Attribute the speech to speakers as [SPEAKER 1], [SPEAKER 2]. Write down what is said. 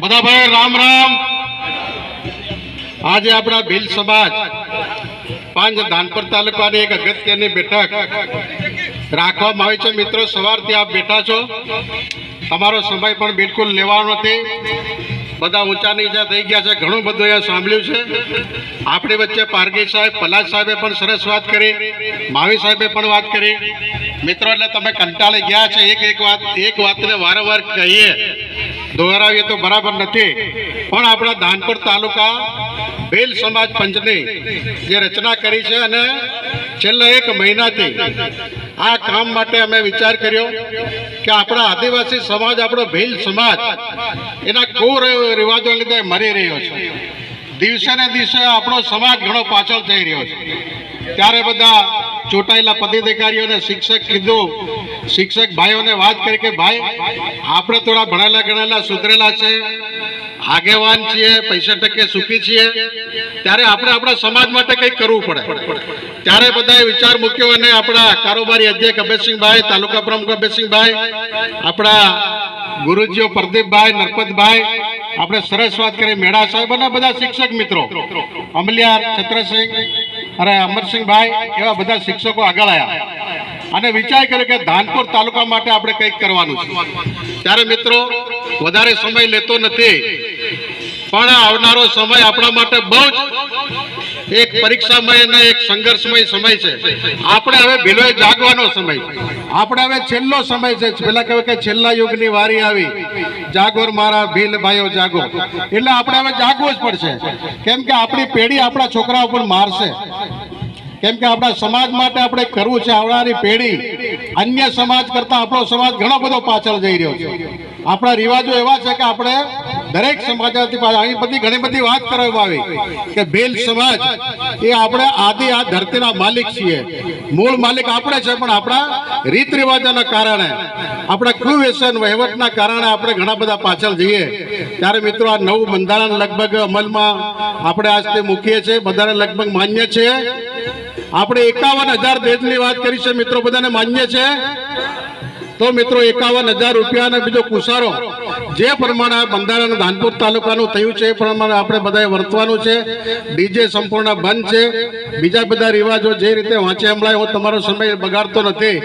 [SPEAKER 1] બધા ભાઈ, રામ રામ. આજે આપણા ભીલ સમાજ પાંચ ધાનપર તાલુકાની એક અગત્યની બેઠક રાખવામાં આવી છે. મિત્રો, સવારથી આપ બેઠા છો. તમારો સમય પણ બિલકુલ લેવાનો નથી. બધા ઊંચા નીચા થઈ ગયા છે. ઘણું બધું અહીંયા સાંભળ્યું છે. આપણી વચ્ચે પારગી સાહેબ, પલાશ સાહેબે પણ સરસ વાત કરી. માવી સાહેબે પણ વાત કરી. મિત્રો, એટલે તમે કંટાળી ગયા છે. એક એક વાત, એક વાતને વારંવાર કહીએ. દોહરાવીએ તો બરાબર નથી. પણ આપણા ધાનપુર તાલુકા ભીલ સમાજ પંચની જે રચના કરી છે અને છેલ્લા એક મહિનાથી આ કામ માટે અમે વિચાર કર્યો કે આપણા આદિવાસી સમાજ, આપણો ભીલ સમાજ, એના કુર રિવાજો લીધે મરી રહ્યો છે. દિવસે ને દિવસે આપણો સમાજ ઘણો પાછળ થઈ રહ્યો છે. ત્યારે બધા ચૂંટાયેલા પદાધિકારીઓને શિક્ષક કીધું. શિક્ષક ભાઈઓને વાત કરી કે, ભાઈ, આપણે થોડા ભણેલા ગણેલા સુધરેલા છે, આગેવાન છીએ, પૈસા ટકે સુખી છીએ, ત્યારે આપણે આપણા સમાજ માટે કંઈક કરવું પડે. ત્યારે બધાએ વિચાર મૂક્યો અને આપણા કારોબારી અધ્યક્ષ અભયસિંહભાઈ, તાલુકા પ્રમુખ અભયસિંહભાઈ, આપણા ગુરુજીઓ પ્રદીપભાઈ, નરપતભાઈ, આપણે સરસ વાત કરી, મેળા સાહેબ અને બધા શિક્ષક મિત્રો. અમલિયાર, છત્રસિંહ અને અમરસિંહભાઈ, એવા બધા શિક્ષકો આગળ આવ્યા અને વિચાર કર્યો કે ધાનપુર તાલુકા માટે આપણે કંઈક કરવાનું છે. ત્યારે મિત્રો, વધારે સમય લેતો નથી. પણ આવનારો સમય આપણા માટે બહુ જ એક પરીક્ષામય અને એક સંઘર્ષમય સમય છે. આપણે હવે ભીલોય જાગવાનો સમય આપણે હવે છેલ્લો સમય છે. પેલા કહેવાય કે છેલ્લા યુગની વારી આવી. જાગોર મારા ભીલ ભાઈઓ જાગો. એટલે આપણે હવે જાગવું જ પડશે. કેમ કે આપણી પેઢી આપણા છોકરા ઉપર મારશે. કેમ કે આપણા સમાજ માટે આપણે કરવું છે. આવનારી પેઢી અન્ય સમાજ કરતા આપણો સમાજ ઘણો બધો પાછળ જઈ રહ્યો છે. આપણા રિવાજો એવા છે કે આપણે દરેક સમાજથી અહીં બધી ઘણી બધી વાત કરવામાં આવી કે ભેલ સમાજ એ આપણે આદિ આ ધરતીના માલિક છીએ. મૂળ માલિક આપણે છે, પણ આપણા રીત રિવાજોના કારણે, આપણા કુવ્યસન વહીવટના કારણે આપણે ઘણા બધા પાછળ જઈએ. ત્યારે મિત્રો, આ નવું બંધારણ લગભગ અમલમાં આપણે આજથી મૂકીએ છીએ. બધાને લગભગ માન્ય છે. આપણે એકાવન હજાર બેડની વાત કરી છે, મિત્રો. બધાને માન્ય છે. તો મિત્રો એકાવન હજાર રૂપિયા અને બીજો કુસારો, જે પ્રમાણે બંધારણ ધાનપુર તાલુકાનું થયું છે, એ પ્રમાણે આપણે બધાએ વર્તવાનું છે. ડીજે સંપૂર્ણ બંધ છે. બીજા બધા રિવાજો જે રીતે વાંચે હમણાં હું તમારો સમય બગાડતો નથી.